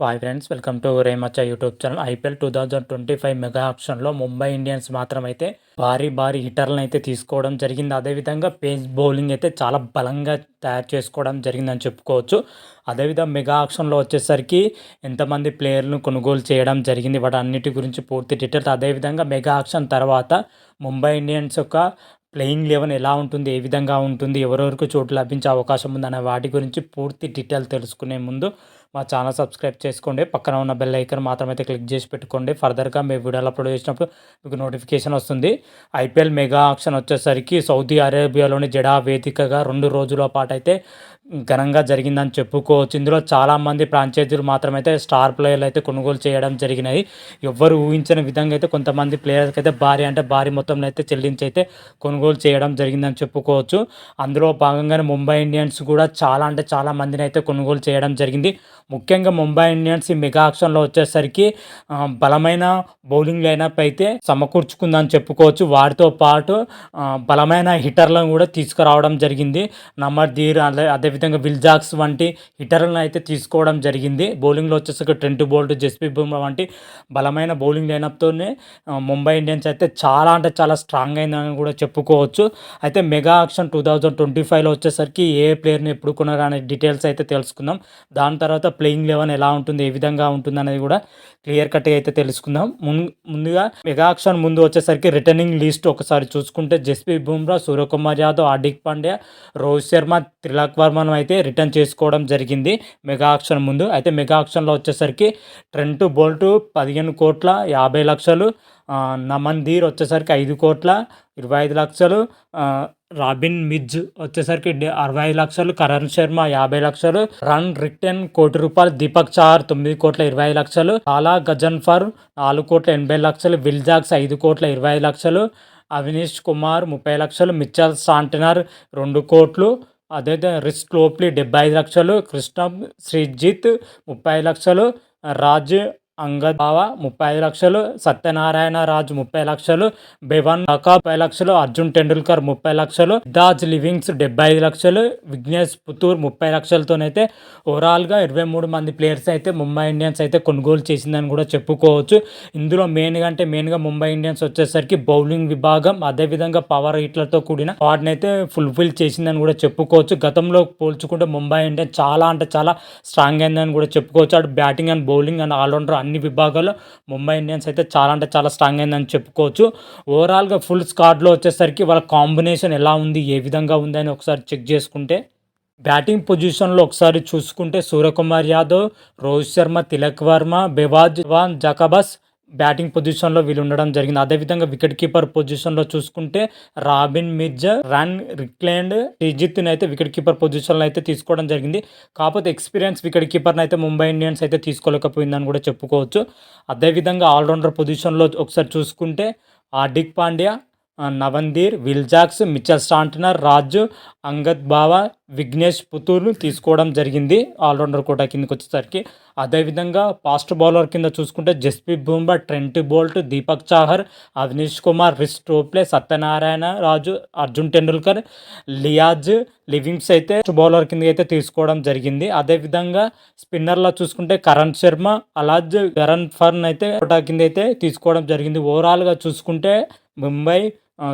Hi friends welcome to రేమచ్చ YouTube channel IPL two thousand twenty five mega ఆప్షన్లో Mumbai Indians మాత్రం అయితే భారీ భారీ హిటర్లను అయితే తీసుకోవడం జరిగింది. అదేవిధంగా పేస్ బౌలింగ్ అయితే చాలా బలంగా తయారు చేసుకోవడం జరిగిందని చెప్పుకోవచ్చు. అదేవిధంగా మెగా ఆప్షన్లో వచ్చేసరికి ఎంతమంది ప్లేయర్లను కొనుగోలు చేయడం జరిగింది. వాటి అన్నిటి గురించి పూర్తి డీటెయిల్స్ అదేవిధంగా మెగా ఆప్షన్ తర్వాత ముంబై ఇండియన్స్ యొక్క ప్లేయింగ్ లెవెన్ ఎలా ఉంటుంది ఏ విధంగా ఉంటుంది ఎవరెవరికి చోటు లభించే అవకాశం ఉందనే వాటి గురించి పూర్తి డీటెయిల్ తెలుసుకునే ముందు మా ఛానల్ సబ్స్క్రైబ్ చేసుకోండి. పక్కన ఉన్న బెల్ ఐకన్ మాత్రమైతే క్లిక్ చేసి పెట్టుకోండి. ఫర్దర్గా మేము వీడియోలు అప్లోడ్ చేసినప్పుడు మీకు నోటిఫికేషన్ వస్తుంది. ఐపీఎల్ మెగా ఆక్షన్ వచ్చేసరికి సౌదీ అరేబియాలోని జడా వేదికగా రెండు రోజుల పాటు అయితే ఘనంగా జరిగిందని చెప్పుకోవచ్చు. ఇందులో చాలామంది ఫ్రాంచైజీలు మాత్రమైతే స్టార్ ప్లేయర్లు అయితే కొనుగోలు చేయడం జరిగినాయి. ఎవ్వరు ఊహించిన విధంగా అయితే కొంతమంది ప్లేయర్స్కి అయితే భారీ అంటే భారీ మొత్తంలో అయితే చెల్లించి అయితే కొనుగోలు చేయడం జరిగిందని చెప్పుకోవచ్చు. అందులో భాగంగానే ముంబై ఇండియన్స్ కూడా చాలా అంటే చాలా మందిని అయితే కొనుగోలు చేయడం జరిగింది. ముఖ్యంగా ముంబై ఇండియన్స్ ఈ మెగా ఆక్షన్లో వచ్చేసరికి బలమైన బౌలింగ్ లైనప్ అయితే సమకూర్చుకుందని చెప్పుకోవచ్చు. వాటితో పాటు బలమైన హిటర్లను కూడా తీసుకురావడం జరిగింది. నమ్మర్ ధీర్ అదే అదేవిధంగా విల్జాక్స్ వంటి హిటర్లను అయితే తీసుకోవడం జరిగింది. బౌలింగ్లో వచ్చేసరికి ట్రెంట్ బోల్ట్ జస్పీ బుమ్రా వంటి బలమైన బౌలింగ్ లైనప్తోనే ముంబై ఇండియన్స్ అయితే చాలా అంటే చాలా స్ట్రాంగ్ అయిందని కూడా చెప్పుకోవచ్చు. అయితే mega auction two thousand twenty ఫైవ్లో వచ్చేసరికి ఏ ప్లేయర్ని ఎప్పుడు కొనరు అనే డీటెయిల్స్ అయితే తెలుసుకుందాం. దాని తర్వాత ప్లేయింగ్ లెవెన్ ఎలా ఉంటుంది ఏ విధంగా ఉంటుంది అనేది కూడా క్లియర్ కట్గా అయితే తెలుసుకుందాం. ముందుగా మెగా ఆక్షన్ ముందు వచ్చేసరికి రిటర్నింగ్ లిస్ట్ ఒకసారి చూసుకుంటే జస్పీ బుమ్రా సూర్యకుమార్ యాదవ్ హార్దిక్ పాండ్యా రోహిత్ శర్మ తిలక్ వర్మన్ అయితే రిటర్న్ చేసుకోవడం జరిగింది. మెగా ఆక్షన్ ముందు. అయితే మెగా ఆక్షన్లో వచ్చేసరికి ట్రెంట్ బోల్ట్ పదిహేను కోట్ల యాభై లక్షలు. నమన్ ధీర్ వచ్చేసరికి ఐదు కోట్ల ఇరవై ఐదు లక్షలు. రాబిన్ మిజ్ వచ్చేసరికి అరవై ఐదు లక్షలు. కరణ్ శర్మ యాభై లక్షలు. రన్ రిటర్న్ కోటి రూపాయలు. దీపక్ చార్ తొమ్మిది కోట్ల ఇరవై ఐదు లక్షలు. అలా గజన్ ఫర్ నాలుగు కోట్ల ఎనభై లక్షలు. విల్జాక్స్ ఐదు కోట్ల ఇరవై ఐదు లక్షలు. అవినీష్ కుమార్ ముప్పై లక్షలు. మిచ్చల్ సాంటనర్ రెండు కోట్లు. అదే రిస్క్ లోప్లీ డెబ్బై ఐదు లక్షలు కృష్ణ శ్రీజిత్ ముప్పై లక్షలు రాజ్ అంగద్ బావ ముప్పై ఐదు లక్షలు సత్యనారాయణ రాజు ముప్పై లక్షలు బెవన్ ముప్పై లక్షలు అర్జున్ టెండూల్కర్ ముప్పై లక్షలు దాజ్ లివింగ్స్ డెబ్బై ఐదు లక్షలు విఘ్నేష్ పుతూర్ ముప్పై లక్షలతోనైతే ఓవరాల్గా ఇరవై మూడు మంది ప్లేయర్స్ అయితే ముంబై ఇండియన్స్ అయితే కొనుగోలు చేసిందని కూడా చెప్పుకోవచ్చు. ఇందులో మెయిన్గా అంటే మెయిన్గా ముంబై ఇండియన్స్ వచ్చేసరికి బౌలింగ్ విభాగం అదేవిధంగా పవర్ హిట్లతో కూడిన వాటిని అయితే ఫుల్ఫిల్ చేసిందని కూడా చెప్పుకోవచ్చు. గతంలో పోల్చుకుంటే ముంబై ఇండియన్స్ చాలా అంటే చాలా స్ట్రాంగ్ అయిందని కూడా చెప్పుకోవచ్చు. అటు batting and bowling and allrounder అన్ని అన్ని విభాగాల్లో ముంబై ఇండియన్స్ అయితే చాలా అంటే చాలా స్ట్రాంగ్ అయిందని చెప్పుకోవచ్చు. ఓవరాల్గా ఫుల్ స్కాడ్లో వచ్చేసరికి వాళ్ళ కాంబినేషన్ ఎలా ఉంది ఏ విధంగా ఉంది అని ఒకసారి చెక్ చేసుకుంటే బ్యాటింగ్ పొజిషన్లో ఒకసారి చూసుకుంటే Suryakumar Yadav Rohit Sharma Tilak Varma Bevon John Jacobs batting పొజిషన్లో వీళ్ళు ఉండడం జరిగింది. అదేవిధంగా వికెట్ కీపర్ పొజిషన్లో చూసుకుంటే రాబిన్ మిర్జా రన్ రిక్లైండ్ శ్రీజిత్ని అయితే వికెట్ కీపర్ పొజిషన్లో అయితే తీసుకోవడం జరిగింది. కాకపోతే ఎక్స్పీరియన్స్ వికెట్ కీపర్ని అయితే ముంబై ఇండియన్స్ అయితే తీసుకోలేకపోయిందని కూడా చెప్పుకోవచ్చు. అదేవిధంగా ఆల్రౌండర్ పొజిషన్లో ఒకసారి చూసుకుంటే Hardik Pandya Naman Dhir Will Jacks Mitchell Santner Raju Angad Bawa Vignesh పుతూర్ను తీసుకోవడం జరిగింది ఆల్రౌండర్ కోటా కిందకి వచ్చేసరికి అదేవిధంగా ఫాస్ట్ బౌలర్ కింద చూసుకుంటే Jasprit Bumrah Trent Boult Deepak Chahar Avinish Kumar Reece Topley Satyanarayana Raju Arjun Tendulkar Lizaad livings అయితే bowler కింద అయితే తీసుకోవడం జరిగింది. అదేవిధంగా స్పిన్నర్లో చూసుకుంటే కరణ్ శర్మ అలాజ్ కరణ్ ఫర్న్ అయితే కోటా కింద అయితే తీసుకోవడం జరిగింది. ఓవరాల్గా చూసుకుంటే ముంబై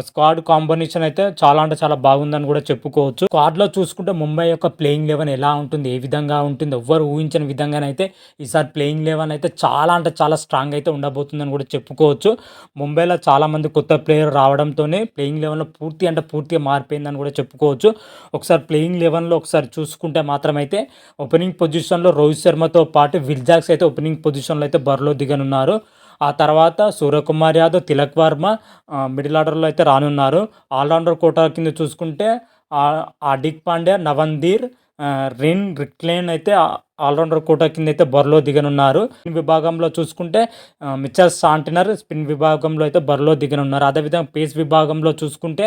స్క్వాడ్ కాంబినేషన్ అయితే చాలా అంటే చాలా బాగుందని కూడా చెప్పుకోవచ్చు. స్క్వాడ్లో చూసుకుంటే ముంబై యొక్క ప్లేయింగ్ లెవెన్ ఎలా ఉంటుంది ఏ విధంగా ఉంటుంది ఎవ్వరు ఊహించిన విధంగానైతే ఈసారి ప్లేయింగ్ లెవెన్ అయితే చాలా అంటే చాలా స్ట్రాంగ్ అయితే ఉండబోతుందని కూడా చెప్పుకోవచ్చు. ముంబైలో చాలా మంది కొత్త ప్లేయర్ రావడంతోనే ప్లేయింగ్ లెవెన్లో పూర్తి అంటే పూర్తిగా మారిపోయిందని కూడా చెప్పుకోవచ్చు. ఒకసారి ప్లేయింగ్ లెవెన్లో ఒకసారి చూసుకుంటే మాత్రమైతే ఓపెనింగ్ పొజిషన్లో రోహిత్ శర్మతో పాటు విల్జాక్స్ అయితే ఓపెనింగ్ పొజిషన్లో అయితే బరిలో దిగనున్నారు. ఆ తర్వాత సూర్యకుమార్ యాదవ్ తిలక్ వర్మ మిడిల్ ఆర్డర్లో అయితే రానున్నారు. ఆల్రౌండర్ కోటా కింద చూసుకుంటే హార్దిక్ పాండ్యా నవన్ధీర్ రిన్ రిక్లేన్ అయితే ఆల్రౌండర్ కోటా కింద అయితే బరిలో దిగనున్నారు. స్పిన్ విభాగంలో చూసుకుంటే మిచ్చల్ సాంటినర్ స్పిన్ విభాగంలో అయితే బరిలో దిగనున్నారు. అదేవిధంగా పేస్ విభాగంలో చూసుకుంటే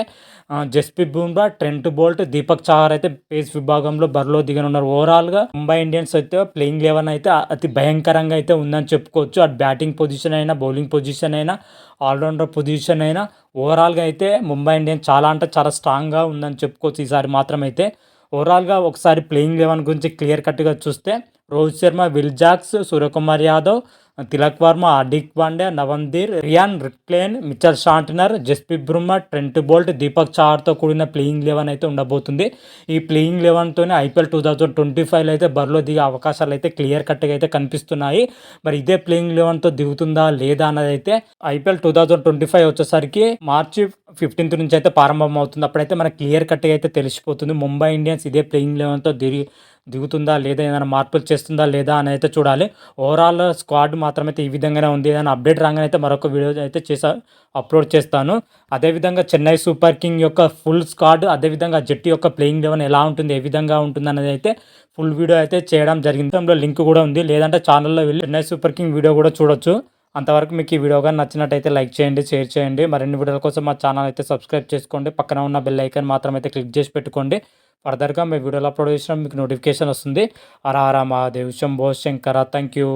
జస్ప్రీత్ బుమ్రా ట్రెంట్ బోల్ట్ దీపక్ చాహర్ అయితే పేస్ విభాగంలో బరిలో దిగనున్నారు. ఓవరాల్గా ముంబై ఇండియన్స్ అయితే ప్లేయింగ్ లెవెన్ అయితే అతి భయంకరంగా అయితే ఉందని చెప్పుకోవచ్చు. అటు బ్యాటింగ్ పొజిషన్ అయినా బౌలింగ్ పొజిషన్ అయినా ఆల్రౌండర్ పొజిషన్ అయినా ఓవరాల్గా అయితే ముంబై ఇండియన్స్ చాలా అంటే చాలా స్ట్రాంగ్గా ఉందని చెప్పుకోవచ్చు. ఈసారి మాత్రం అయితే ఓవరాల్గా ఒకసారి ప్లేయింగ్ లెవెన్ గురించి క్లియర్ కట్గా చూస్తే Rohit Sharma Will Jacks Suryakumar Yadav Tilak Varma Hardik Pandya నవందీర్ Ryan Rickelton Mitchell Santner Jasprit Bumrah Trent Boult Deepak చార్తో కూడిన ప్లేయింగ్ లెవెన్ అయితే ఉండబోతుంది. ఈ ప్లేయింగ్ లెవెన్తోనే ఐపీఎల్ టూ థౌజండ్ ట్వంటీ ఫైవ్లో అయితే బరిలో దిగే అవకాశాలు అయితే క్లియర్ కట్గా అయితే కనిపిస్తున్నాయి. మరి ఇదే ప్లేయింగ్ లెవెన్తో దిగుతుందా లేదా అన్నది అయితే IPL two thousand twenty five వచ్చేసరికి మార్చి ఫిఫ్టీన్త్ నుంచి అయితే ప్రారంభం అవుతుంది అప్పుడైతే మనకు క్లియర్ కట్గా అయితే తెలిసిపోతుంది. ముంబై ఇండియన్స్ ఇదే ప్లేయింగ్ లెవెన్తో దిగి దిగుతుందా లేదా ఏదైనా మార్పులు చేస్తుందా లేదా అని అయితే చూడాలి. ఓవరాల్ స్క్వాడ్ మాత్రమైతే ఈ విధంగానే ఉంది. ఏదైనా అప్డేట్ రాగానే అయితే మరొక వీడియో అయితే చేసా అప్లోడ్ చేస్తాను. అదేవిధంగా చెన్నై సూపర్ కింగ్ యొక్క ఫుల్ స్క్వాడ్ అదేవిధంగా జట్టు యొక్క ప్లేయింగ్ లెవెన్ ఎలా ఉంటుంది ఏ విధంగా ఉంటుంది అనేది అయితే ఫుల్ వీడియో అయితే చేయడం జరిగింది. అందులో లింక్ కూడా ఉంది. లేదంటే ఛానల్లో వెళ్ళి చెన్నై సూపర్ కింగ్ వీడియో కూడా చూడొచ్చు. అంతవరకు మీకు ఈ వీడియో కానీ నచ్చినట్టయితే లైక్ చేయండి షేర్ చేయండి. మరిన్ని వీడియోల కోసం మా ఛానల్ అయితే సబ్స్క్రైబ్ చేసుకోండి. పక్కన ఉన్న బెల్ ఐకాన్ మాత్రం అయితే క్లిక్ చేసి పెట్టుకోండి. ఫర్దర్గా మీ వీడియోలు అప్లోడ్ చేసినా మీకు నోటిఫికేషన్ వస్తుంది. Hara Mahadev Shambho Shankara thank you